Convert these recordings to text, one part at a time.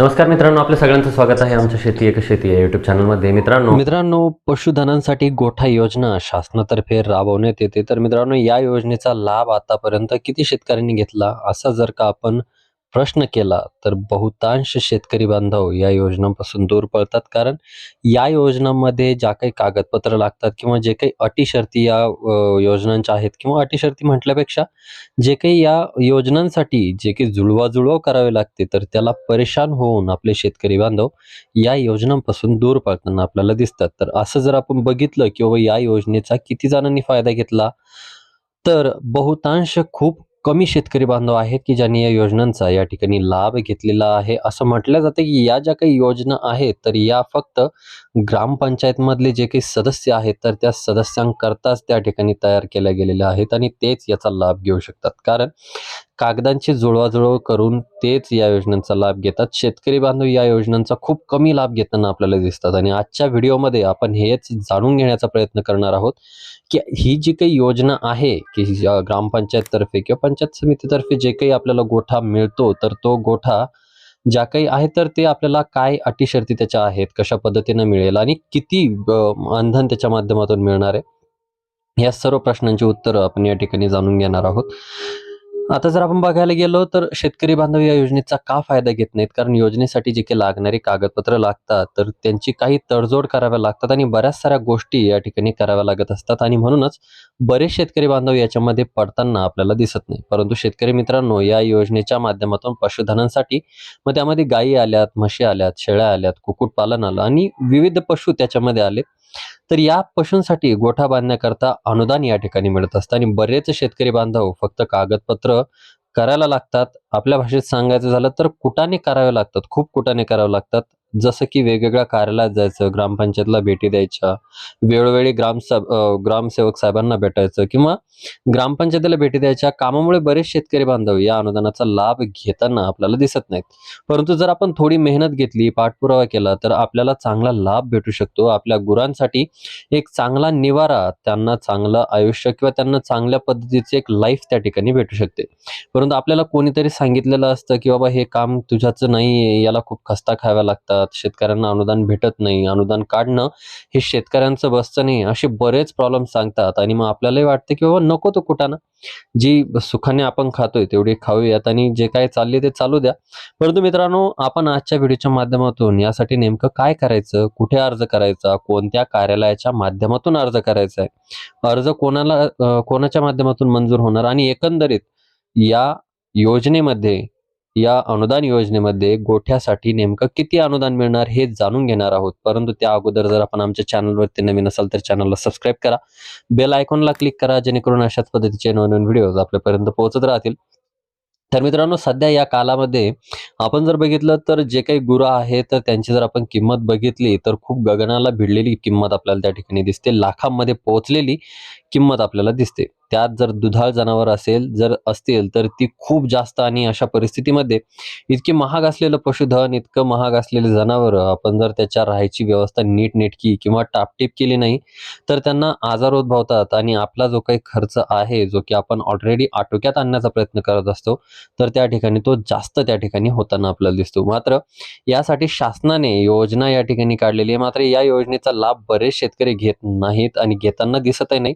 नमस्कार मित्रांनो आपल्या सगळ्यांचं स्वागत आहे आमच्या शेती एक शेती या युट्यूब चॅनलमध्ये मित्रांनो मित्रांनो पशुधनांसाठी गोठा योजना शासनातर्फे राबवण्यात येते. तर मित्रांनो या योजनेचा लाभ आतापर्यंत किती शेतकऱ्यांनी घेतला? असा जर का आपण प्रश्न केला तर बहुतांश शेतकरी बांधव या योजनांपासून दूर पळतात कारण या योजनांमध्ये ज्या काही कागदपत्र लागतात किंवा जे काही अटी शर्ती या योजनांच्या आहेत किंवा अटी शर्ती म्हटल्यापेक्षा जे काही या योजनांसाठी जे काही जुळवाजुळव करावे लागते तर त्याला परेशान होऊन आपले शेतकरी बांधव या योजनांपासून दूर पळताना आपल्याला दिसतात. तर असं जर आपण बघितलं की बाबा या योजनेचा किती जणांनी फायदा घेतला तर बहुतांश खूप कमी शेतकरी बांधव आहेत की ज्यांनी या योजनांचा या ठिकाणी लाभ घेतलेला आहे? असं म्हटलं जातं की या ज्या काही योजना आहेत तर या फक्त ग्रामपंचायतमधले जे काही सदस्य आहेत तर त्या सदस्यांकरताच त्या ठिकाणी तयार केल्या गेलेल्या आहेत आणि तेच याचा लाभ घेऊ शकतात. कारण कागदांची जुळवाजुळव करून तेच या योजनांचा लाभ घेतात. शेतकरी बांधव या योजनांचा खूप कमी लाभ घेताना आपल्याला दिसतात आणि आजच्या व्हिडिओमध्ये आपण हेच जाणून घेण्याचा प्रयत्न करणार आहोत की ही जी काही योजना आहे की ग्रामपंचायततर्फे किंवा पंचायत समितीतर्फे जे काही आपल्याला गोठा मिळतो तर तो गोठा ज्या काही आहे तर ते आपल्याला काय अटी शर्ती त्याच्या आहेत कशा पद्धतीने मिळेल आणि किती मानधन अंधन त्याच्या माध्यमातून मिळणार आहे? या सर्व प्रश्नांची उत्तरं आपण या ठिकाणी जाणून घेणार आहोत. आता जर आपण बघायला गेलो तर शेतकरी बांधव या योजनेचा का फायदा घेत नाहीत? कारण योजनेसाठी जे काही लागणारी कागदपत्र लागतात तर त्यांची काही तडजोड कराव्या लागतात आणि बऱ्याच साऱ्या गोष्टी या ठिकाणी कराव्या लागत असतात. आणि म्हणूनच बरेच शेतकरी बांधव याच्यामध्ये पडताना आपल्याला दिसत नाही. परंतु शेतकरी मित्रांनो या योजनेच्या माध्यमातून पशुधनांसाठी मग त्यामध्ये गायी आल्यात म्हशी आल्यात शेळ्या आल्यात कुक्कुटपालन आलं आणि विविध पशु त्याच्यामध्ये आले तर या पशूंसाठी गोठा बांधण्याकरता अनुदान या ठिकाणी मिळत असतं आणि बरेच शेतकरी बांधव फक्त कागदपत्र करायला लागतात. आपल्या भाषेत सांगायचं झालं तर कुटाने करावे लागतात. खूप कुटाने करावे लागतात. जसं की वेगवेगळ्या कार्यालयात जायचं ग्रामपंचायतला भेटी द्यायच्या वेळोवेळी ग्राम ग्रामसेवक साहेबांना भेटायचं किंवा ग्रामपंचायतीला भेटी द्यायच्या कामामुळे बरेच शेतकरी बांधव या अनुदानाचा लाभ घेताना आपल्याला दिसत नाहीत. परंतु जर आपण थोडी मेहनत घेतली पाठपुरावा केला तर आपल्याला चांगला लाभ भेटू शकतो. आपल्या गुरांसाठी एक चांगला निवारा त्यांना चांगलं आयुष्य किंवा त्यांना चांगल्या पद्धतीचे एक लाईफ त्या ठिकाणी भेटू शकते. परंतु आपल्याला कोणीतरी सांगितलेलं असतं की बाबा हे काम तुझ्याचं नाही याला खूप खस्ता खाव्या लागतात. शेतकऱ्यांना अनुदान भेटत नाही अनुदान काढणं हे शेतकऱ्यांचं बसचं नाही असे बरेच प्रॉब्लेम सांगतात. आणि मग आपल्यालाही वाटते की बाबा नको तो कुठाना जी सुखाने आपण खातोय तेवढी खाऊयात आणि जे काय चालले ते चालू द्या. परंतु मित्रांनो आपण आजच्या व्हिडिओच्या माध्यमातून यासाठी नेमकं काय करायचं कुठे अर्ज करायचा कोणत्या कार्यालयाच्या माध्यमातून अर्ज करायचा आहे? अर्ज कोणाला कोणाच्या माध्यमातून मंजूर होणार? आणि एकंदरीत या योजनेमध्ये या अनुदान योजनेमध्ये गोठ्यासाठी नेमकं किती अनुदान मिळणार हे जाणून घेणार आहोत. परंतु त्या अगोदर जर आपण आमच्या चॅनलवरती नवीन असाल तर चॅनलला सबस्क्राईब करा. बेल आयकॉनला क्लिक करा जेणेकरून अशाच पद्धतीचे नवीन व्हिडिओज आपल्यापर्यंत पोहोचत राहतील. तर मित्रांनो सध्या या कालामध्ये आपण जर बघितलं तर जे काही गुरं आहेत तर त्यांची जर आपण किंमत बघितली तर खूप गगनाला भिडलेली किंमत आपल्याला त्या ठिकाणी दिसते. लाखांमध्ये पोहोचलेली किंमत आपल्याला दिसते. त्यात जर दुधाळ जनावर असेल जर असतील तर ती खूप जास्त आणि अशा परिस्थितीमध्ये इतकी महाग असलेलं पशुधन इतकं महाग असलेले जनावर आपण जर त्याच्या राहायची व्यवस्था नीटनेटकी किंवा टापटीप केली नाही तर त्यांना आजार उद्भवतात आणि आपला जो काही खर्च आहे जो की आपण ऑलरेडी आटोक्यात आणण्याचा प्रयत्न करत असतो तर त्या ठिकाणी तो जास्त त्या ठिकाणी होताना आपल्याला दिसतो. मात्र यासाठी शासनाने योजना या ठिकाणी काढलेली आहे. मात्र या योजनेचा लाभ बरेच शेतकरी घेत नाहीत आणि घेताना दिसतही नाही.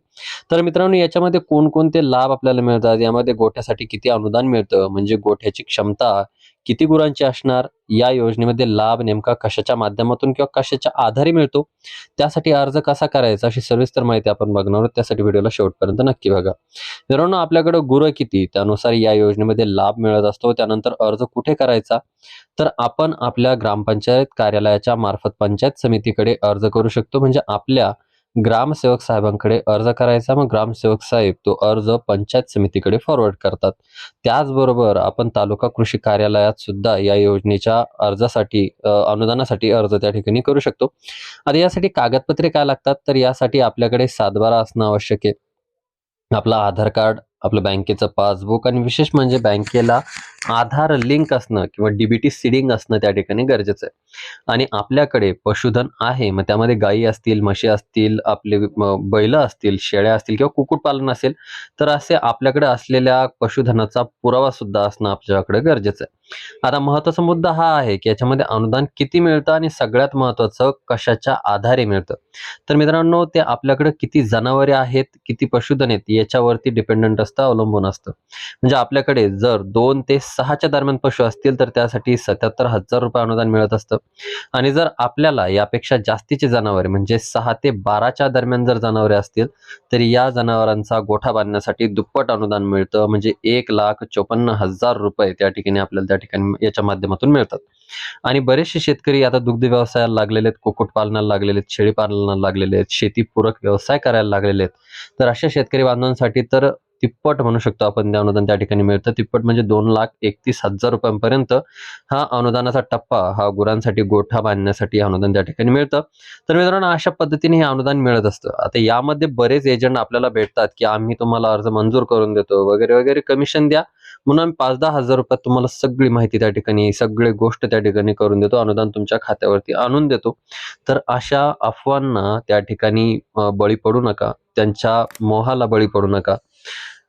तर मित्रांनो याच्यामध्ये कोणकोणते लाभ आपल्याला मिळतात? यामध्ये गोठ्यासाठी किती अनुदान मिळतं? म्हणजे गोठ्याची क्षमता किती गुरांची असणार? या योजनेमध्ये लाभ नेमका कशाच्या माध्यमातून किंवा कशाच्या आधारे मिळतो? त्यासाठी अर्ज कसा करायचा? अशी सविस्तर माहिती आपण बघणार आहोत. त्यासाठी व्हिडिओला शेवटपर्यंत नक्की बघा. मित्रांनो आपल्याकडे गुरं किती? त्यानुसार या योजनेमध्ये लाभ मिळत असतो. त्यानंतर अर्ज कुठे करायचा? तर आपण आपल्या ग्रामपंचायत कार्यालयाच्या मार्फत पंचायत समितीकडे अर्ज करू शकतो. म्हणजे आपल्या ग्रामसेवक साहेबांकडे अर्ज करायचा मग ग्रामसेवक साहेब तो अर्ज पंचायत समितीकडे फॉरवर्ड करतात. त्याचबरोबर आपण तालुका कृषी कार्यालयात सुद्धा या योजनेच्या अर्जासाठी अनुदानासाठी अर्ज त्या ठिकाणी करू शकतो. आता यासाठी कागदपत्रे काय लागतात? तर यासाठी आपल्याकडे सातबारा असणं आवश्यक आहे. आपला आधार कार्ड आपलं बँकेचं पासबुक आणि विशेष म्हणजे बँकेला आधार लिंक असणं किंवा डीबीटी सीडिंग असणं त्या ठिकाणी गरजेचं आहे. आणि आपल्याकडे पशुधन आहे मग त्यामध्ये गायी असतील म्हशी असतील आपले बैल असतील शेळ्या असतील किंवा कुक्कुटपालन असेल तर असे आपल्याकडे असलेल्या पशुधनाचा पुरावा सुद्धा असणं आपल्याकडे गरजेचं आहे. आता महत्त्वाचा मुद्दा हा आहे की याच्यामध्ये अनुदान किती मिळतं आणि सगळ्यात महत्वाचं कशाच्या आधारे मिळतं? तर मित्रांनो ते आपल्याकडे किती जनावरे आहेत किती पशुधन आहेत याच्यावरती डिपेंडंट असतं अवलंबून असतं. म्हणजे आपल्याकडे जर दोन ते सहाच्या दरम्यान पशु असतील तर त्यासाठी सत्याहत्तर हजार रुपये अनुदान मिळत असतं. आणि जर आपल्याला यापेक्षा जास्तीचे जनावरे म्हणजे सहा ते बाराच्या दरम्यान जर जनावरे असतील तर या जनावरांचा गोठा बांधण्यासाठी दुप्पट अनुदान मिळतं. म्हणजे एक लाख चोपन्न हजार रुपये त्या ठिकाणी आपल्याला त्या ठिकाणी याच्या माध्यमातून मिळतात. आणि बरेचसे शेतकरी आता दुग्ध व्यवसायाला लागलेले आहेत कुक्कुटपालनाला लागलेले आहेत शेळी पालनाला लागलेले आहेत शेतीपूरक व्यवसाय करायला लागलेले आहेत. तर अशा शेतकरी बांधवांसाठी तर तिप्पट म्हणू शकतो आपण ते अनुदान त्या ठिकाणी मिळतं. तिप्पट म्हणजे दोन लाख एकतीस हजार रुपयांपर्यंत हा अनुदानाचा टप्पा हा गुरांसाठी गोठा बांधण्यासाठी अनुदान त्या ठिकाणी मिळतं. तर मित्रांनो अशा पद्धतीने हे अनुदान मिळत असतं. आता यामध्ये बरेच एजंट आपल्याला भेटतात की आम्ही तुम्हाला अर्ज मंजूर करून देतो वगैरे वगैरे कमिशन द्या. म्हणून आम्ही पाच दहा हजार रुपयात तुम्हाला सगळी माहिती त्या ठिकाणी सगळी गोष्ट त्या ठिकाणी करून देतो अनुदान तुमच्या खात्यावरती आणून देतो. तर अशा अफवांना त्या ठिकाणी बळी पडू नका. त्यांच्या मोहाला बळी पडू नका.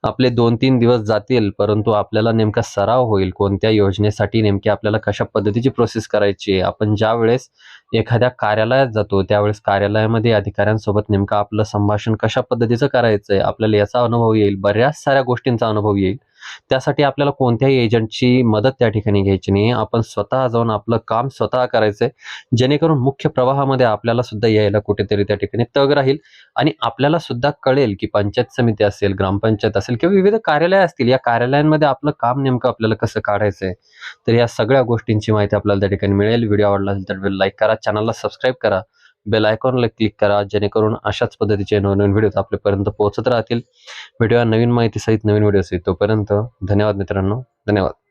आपले दोन तीन दिवस जातील परंतु आपल्याला नेमका सराव होईल. कोणत्या योजनेसाठी नेमकी आपल्याला कशा पद्धतीची प्रोसेस करायची आहे? आपण ज्या वेळेस एखाद्या कार्यालयात जातो त्यावेळेस कार्यालयामध्ये अधिकाऱ्यांसोबत नेमकं आपलं संभाषण कशा पद्धतीचं करायचं आहे आपल्याला याचा अनुभव येईल बऱ्याच साऱ्या गोष्टींचा अनुभव येईल. त्यासाठी आपल्याला कोणत्याही एजंटची मदत त्या ठिकाणी घ्यायची नाही. आपण स्वतः जाऊन आपलं काम स्वतः करायचंय. जेणेकरून मुख्य प्रवाहामध्ये आपल्याला सुद्धा यायला कुठेतरी त्या ठिकाणी तग राहील. आणि आपल्याला सुद्धा कळेल की पंचायत समिती असेल ग्रामपंचायत असेल किंवा विविध कार्यालय असतील या कार्यालयांमध्ये आपलं काम नेमकं आपल्याला कसं काढायचंय? तर या सगळ्या गोष्टींची माहिती आपल्याला त्या ठिकाणी मिळेल. व्हिडिओ आवडला असेल तर लाईक करा चॅनलला सबस्क्राईब करा. बेल आयकॉनला क्लिक करा जेणेकरून अशाच पद्धतीचे नवनवीन व्हिडिओ आपल्यापर्यंत पोहोचत राहतील. व्हिडिओ नवीन माहितीसहित नवीन व्हिडिओ सहित तोपर्यंत धन्यवाद मित्रांनो. धन्यवाद.